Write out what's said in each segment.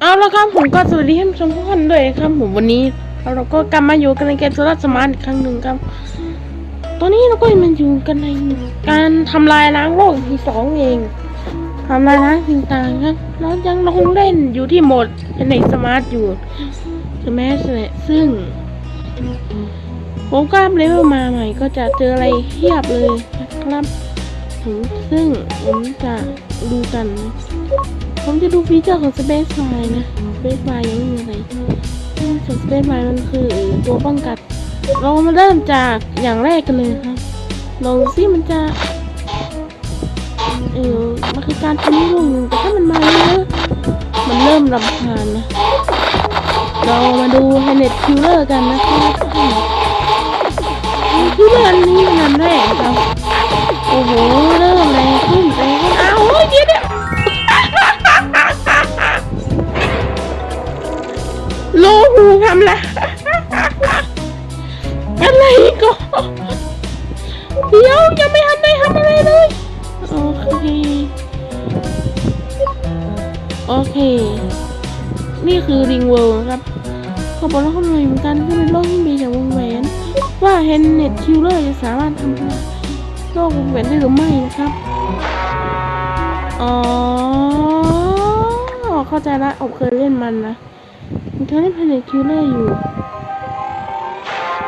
เอาละครับผมก็สวัสดีท่านผู้ชมทุกท่านด้วยครับผมวันนี้เราก็กลับมาอยู่กันในเกมโซลาร์สมาร์ทอีกครั้งหนึ่งครับ ตอนนี้เราก็มาอยู่กันในการทำลายล้างโลกที่สองเองทำลายล้างสิ่งต่างครับเรายังลงเล่นอยู่ที่โหมดในสมาร์ทอยู่ใช่ไหมซึ่งผมก็อัพเลเวลมาใหม่ก็จะเจออะไรเทียบเลยนะครับผมซึ่งผมจะดูกัน ผมจะดูฟีเจอร์ของ Space Fire นะ Space Fire ยังไม่มีอะไรส่วน Space Fire มันคือตัวป้องกัน เรามาเริ่มจากอย่างแรกกันเลยครับลองซิมันจะ เออมันคือการทำให้ลงหนึ่งแต่ถ้ามันมาเยอะมันเริ่มรำคาญนะ เรามาดู h a n d e t Killer กันนะครับคิลเลอร์อันนี้มันอันแรกครับโอ้โห เริ่มแรงขึ้นแรงขึ้นอ้าวเฮ้ยเดี๋ยวำละอะไรก็เดี๋ยวยังไม่ทันได้ทำอะไรเลย โอเค โอเค นี่คือริงเวิลด์ครับขอบอกแล้วข้อมูลเหมือนกันที่เป็นโลกที่มีจากวงแหวน ว่าเฮนเน็ตคิลเลอร์จะสามารถทำลายโลกวงแหวนได้หรือไม่นะครับ อ๋อ เข้าใจละผมเคยเล่นมันนะ มันเคยเล่น Planet Killer อยู่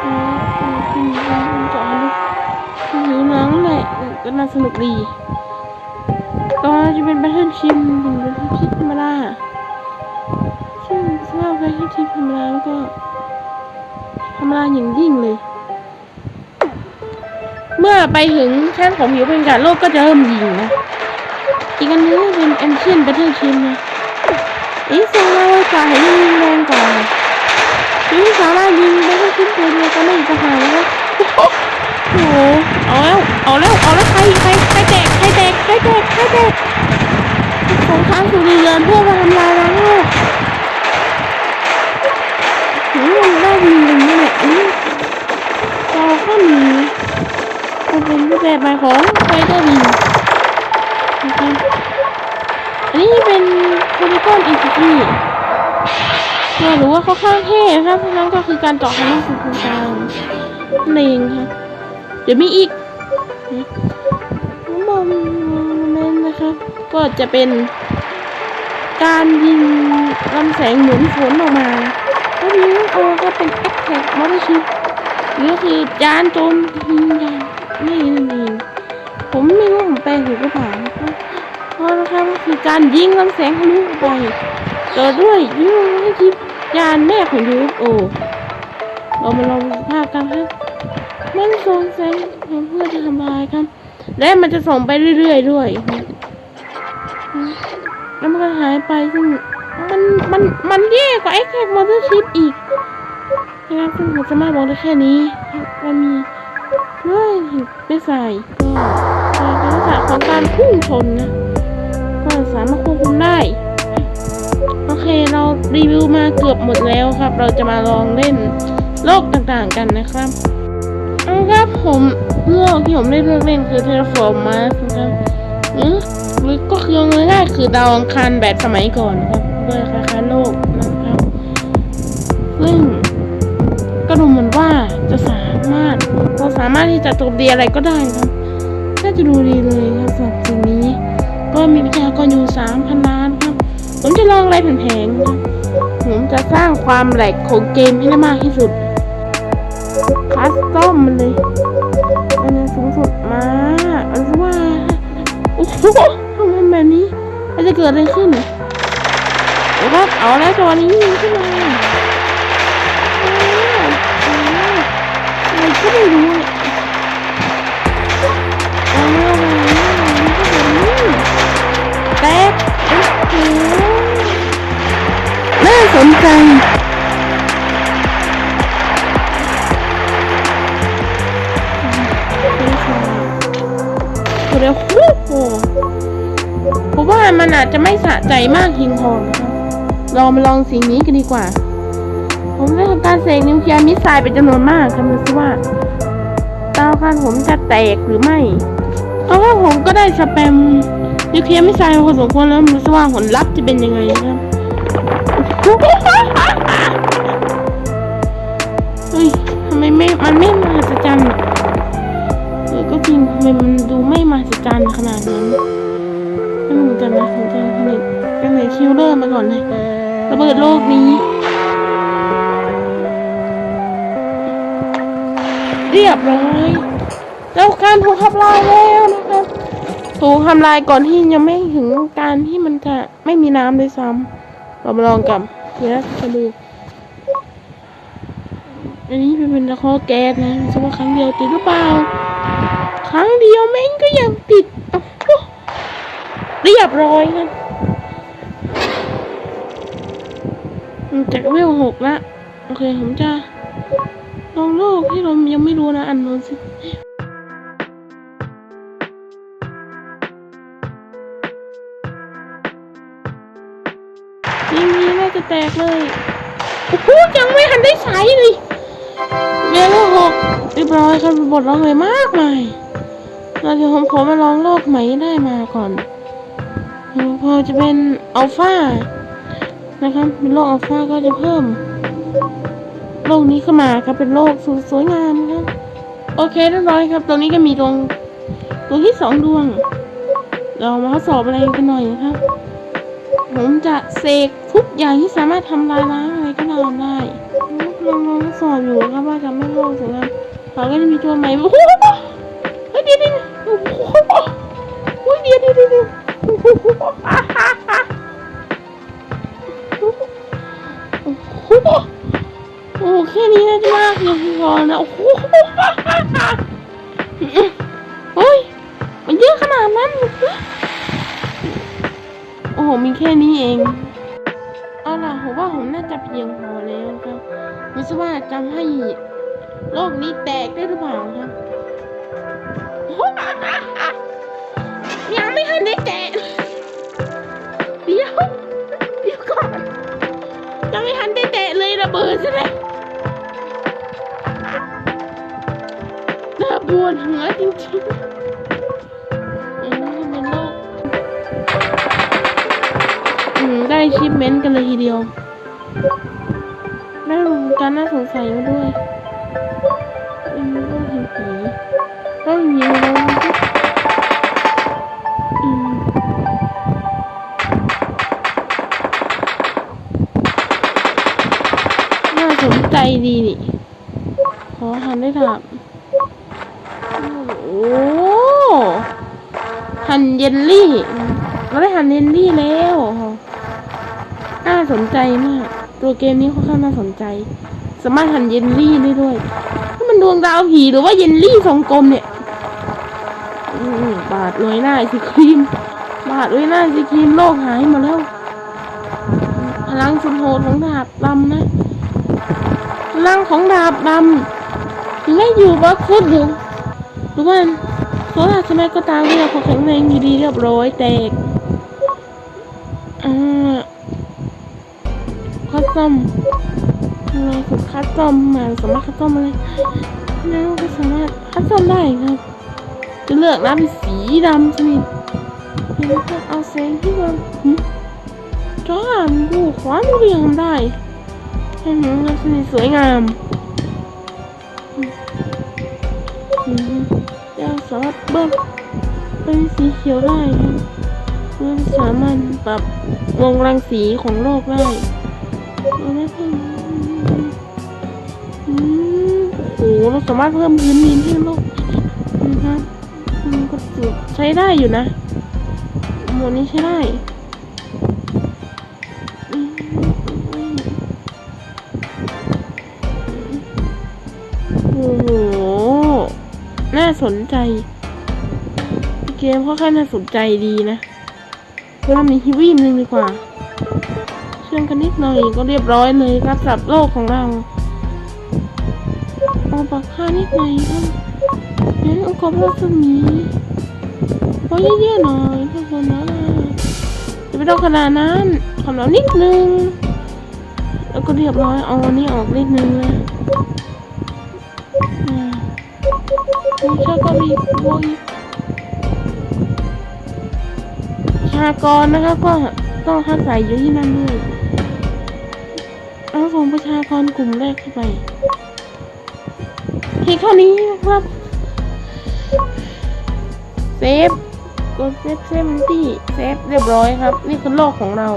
เออเออคือมันจะเอาดูคือหนังแหละก็น่าสนุกดีก็จะเป็น Battle Chip เป็น Battle Chip ธรรมดาซึ่งสำหรับ Battle Chip ธรรมดาแล้วก็ธรรมดาอย่างยิ่งเลย เมื่อไปถึงชั้นของผิวเป็นการโลกก็จะเริ่มยิงนะอีกอันนึงเป็น Ancient Battle Chip นะ อีส่งเราจ่ายยิงแรงกว่ายิงสามารถยิงได้แค่ชิ้นเดียก็ไม่จะหายแล้วโอ้โหเอาแล้วเอาแล้วเอาแล้วใครใครใครแตกใครแตกใครแตกใครแตกสงครามสุริเรือนเพื่อมาทำลายล้างโลกหืมได้ยิงหนึ่งนี่แหละอืมเราก็มีมันเป็นรูปแบบใหม่ของไฟเตอร์วินะครับอันนี้เป็น โพลีกอนอินฟิตี้หรือว่าเขาข้างเท่ครับเพราะนั้นก็คือการเจาะทางด้านสื่อต่างนั่นเองครับเดี๋ยวมีอีกมอมเมนนะครับ ก็จะเป็นการยิงลำแสงหมือนฝนออกมาแล้วนี้โอก็เป็นแอคแท็กมอเตอร์ชิพนี่ก็คือยานโจมยิงยานนี่นั่นเองผมไม่รู้ผมแปลถูกหรือเปล่า คือการยิงลำแสงทะลุไปเกิดด้วยยูให้ทิพยานแม่ของ UFO เรามาลองภาพกันครับมันส่งแสงเพื่อจะทำลายครับ และมันจะส่งไปเรื่อยๆด้วยแล้วมันก็หายไปซึ่งมันมันมันแย่กว่าไอ้แค่มอเตอร์ชิปอีกนะครับซึ่งผมสามารถบอกได้แค่นี้มันมีด้วยไม่ใส่ก็เป็นลักษณะของการพุ่งชนนะ ก็สามารถควบคุมได้ โอเคเรารีวิวมาเกือบหมดแล้วครับ เราจะมาลองเล่นโลกต่างๆกันนะครับเอาครับผมโลกที่ผมได้เลือกเล่นคือ Terraform Mars นะครับหรือหรือก็คือง่ายๆคือดาวอังคารแบบสมัยก่อนนะครับโดยคล้ายๆโลกนะครับ ซึ่งก็ดูเหมือนว่าจะสามารถเราสามารถที่จะโจมตีอะไรก็ได้ครับน่าจะดูดีเลยครับ สำหรับสิ่งนี้ก็มีประชากรอยู่สามพันล้านครับ ผมจะลองอะไรแผงๆครับผมจะสร้างความแหลกของเกมให้ได้มากที่สุด คัสตอมมันเลย อันนี้สูงสุดมาอันนี้ว่าโอ้โหทำไมแบบนี้มันจะเกิดอะไรขึ้นเดี๋ยวครับเอาแล้วจังหวนี้ยิงขึ้นมาอ้าวอ้าวอะไรก็ไม่รู้ น่าสนใจเดี๋ยวโอ้โหผมว่ามันอาจจะไม่สะใจมากเพียงพอนะครับลองมาลองสิ่งนี้กันดีกว่า ผมได้ทำการเสกนิวเคลียร์มิสไซล์เป็นจำนวนมากกันดูสิว่าดาวคันผมจะแตกหรือไม่ เพราะว่าผมก็ได้สแปม นิวเคลียร์ไม่ทรายพอสมควรแล้วมันสว่างผลลัพธ์จะเป็นยังไงนะครับเฮ้ยทำไมไม่มันไม่มาสจันเออก็จริงทำไมมันดูไม่มาสจันขนาดนั้นไม่เหมือนกันนะผมจะผลิตเป็นไหนคิวเลอร์มาก่อนเลยระเบิดโลกนี้ เรียบร้อยแล้วการถูกทับลายแล้วนะ ถูกทำลายก่อนที่ยังไม่ถึงการที่มันจะไม่มีน้ำเลยซ้ำเรามาลองกับเดี๋ยวจะดูอันนี้เป็นตะขอแก๊สนะไม่รู้ว่าครั้งเดียวติดหรือเปล่า ครั้งเดียวแม่งก็ยังติดโอ้โหเรียบร้อยครับอืมจากเวลหกละโอเคผมจะลองโลกที่เรายังไม่รู้นะอันโน้นสิ ยิงนี้น่าจะแตกเลยโอ้โหยังไม่ทันได้ใช้เลยเวลหกเรียบร้อยครับบทร้องเลยมากมายเราจะผมขอมาลองโลกใหม่ได้มาก่อนพอจะเป็นอัลฟานะครับเป็นโลกอัลฟาก็จะเพิ่มโลกนี้ขึ้นมาครับเป็นโลกสวยสวยงามครับโอเคเรียบร้อยครับ ตรงนี้ก็มีดวงดวงที่สองดวง เรามาทดสอบอะไรกันหน่อยนะครับ ผมจะเสกทุกอย่างที่สามารถทำลายล้างอะไรก็ตามได้ลองลองสอบอยู่ครับว่าจะไม่โลกสวยงามเขาก็จะมีตัวใหม่โอ้โหเฮ้ยเดี๋ยวเดี๋ยวโอ้โหโอ้ยเดี๋ยวเดี๋ยวเดี๋ยวโอ้โหโอ้โหโอ้แค่นี้น่าจะมากเลยพอนะโอ้โห มีแค่นี้เอง เอาล่ะผมว่าผมน่าจะเพียงพอแล้วครับไม่ทราบว่าจำให้โลกนี้แตกได้หรือเปล่าครับยังไม่ทันได้แตกเดี๋ยวเดี๋ยวก่อนยังไม่ทันได้แตะเลยระเบิดใช่ไหมน่าปวดหัวจริงๆ ชิปเมนต์กันเลยทีเดียวได้รู้การน่าสงสัยมาด้วยอืมต้องเห็นผีต้องยิงเราอืมน่าสนใจดีนี่ขอหันได้ถามโอ้หันเยลลี่เราได้หันเยลลี่แล้ว น่าสนใจมาก ตัวเกมนี้ค่อนข้างน่าสนใจ สามารถหันเยลลี่ได้ด้วยนี่มันดวงดาวผีหรือว่าเยลลี่ทรงกลมเนี่ยอืมบาดเลยหน้าไอศครีม บาดเลยหน้าไอศครีมโลกหายมดแล้ว พลังสุดโหดของดาบลำนะ พลังของดาบดำถึงไม่อยู่บล็อกฟุตหรือหรือว่าโซล่าใช่ไหมก็ตามที่เราแข็งแรงดีเรียบร้อยแตก ตอมเราฝึกคัสตอมมาสามารถคัสตอมอะไรแล้วก็สามารถคัสตอมได้ครับ จะเลือกน้ำเป็นสีดำสนิทแล้วก็เอาแสงที่มันจ้ามันดูขวามือยังได้ให้หนูลักษณะสวยงามอืมจะสามารถเบิ้ลเป็นสีเขียวได้ครับมันสามารถปรับวงรังสีของโลกได้ โอ้โหเราสามารถเพิ่มพื้นดินให้โลกนะครับมันก็ใช้ได้อยู่นะหมวดนี้ใช้ได้โอ้โห น่าสนใจ เกมค่อนข้างน่าสนใจดีนะเพิ่มมีฮิวีมหนึ่งดีกว่า ชื่อมกันนิดหน่อยก็เรียบร้อยเลยครับสำหรับโลกของเราเอาปากค่านิดหน่อยครับเฮ้ยเอากรอบรัศมีพอเยอะๆหน่อยทุกคนนะจะไม่ต้องขนาดนั้นขอเรานิดนึง แล้วก็เรียบร้อยเอาอันนี้ออกนิดนึงเลยอ่าชาก็มีบวกอีกชากรนะครับก็ต้องทักใส่อยู่ที่นั่นด้วย ส่งประชากรกลุ่มแรกเข้าไปเพียงเท่านี้นะครับเซฟกดเซฟเซฟที่เซฟเรียบร้อยครับ นี่คือโลกของเรา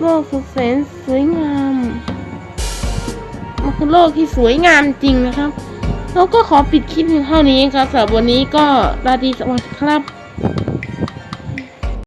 โลกสุดแสนสวยงามมันคือโลกที่สวยงามจริงนะครับ แล้วก็ขอปิดคลิปเพียงเท่านี้ครับสำหรับวันนี้ก็ราตรีสวัสดิ์ครับ